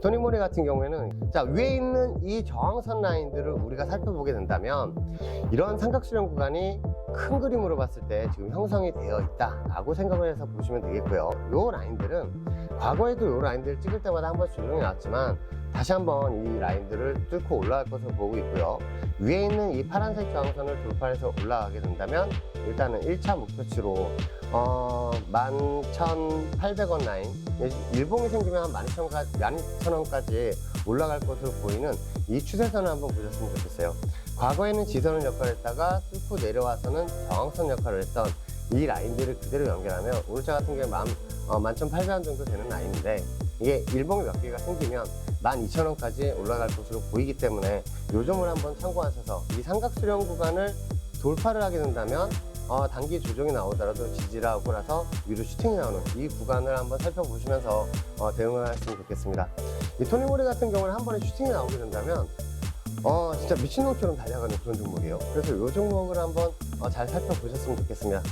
토니모리 같은 경우에는 자 위에 있는 이 저항선 라인들을 우리가 살펴보게 된다면 이런 삼각수렴 구간이 큰 그림으로 봤을 때 지금 형성이 되어 있다라고 생각을 해서 보시면 되겠고요. 요 라인들은 과거에도 요 라인들을 찍을 때마다 한 번씩 조정해 놨지만 다시 한번 이 라인들을 뚫고 올라갈 것으로 보고 있고요. 위에 있는 이 파란색 저항선을 돌파해서 올라가게 된다면 일단은 1차 목표치로 어, 11,800원 라인 일봉이 생기면 한 12,000원까지 올라갈 것으로 보이는 이 추세선을 한번 보셨으면 좋겠어요. 과거에는 지선을 역할을 했다가 뚫고 내려와서는 저항선 역할을 했던 이 라인들을 그대로 연결하면 오늘자 같은 경우에 만, 어, 11,800원 정도 되는 라인인데 이게 일봉이 몇 개가 생기면 12,000원까지 올라갈 것으로 보이기 때문에 요점을 한번 참고하셔서 이 삼각수렴 구간을 돌파를 하게 된다면 어, 단기 조정이 나오더라도 지지를 하고 나서 위로 슈팅이 나오는 이 구간을 한번 살펴보시면서 어, 대응을 하셨으면 좋겠습니다. 이 토니모리 같은 경우는 한 번에 슈팅이 나오게 된다면 어, 진짜 미친놈처럼 달려가는 그런 종목이에요. 그래서 이 종목을 한번 어, 잘 살펴보셨으면 좋겠습니다.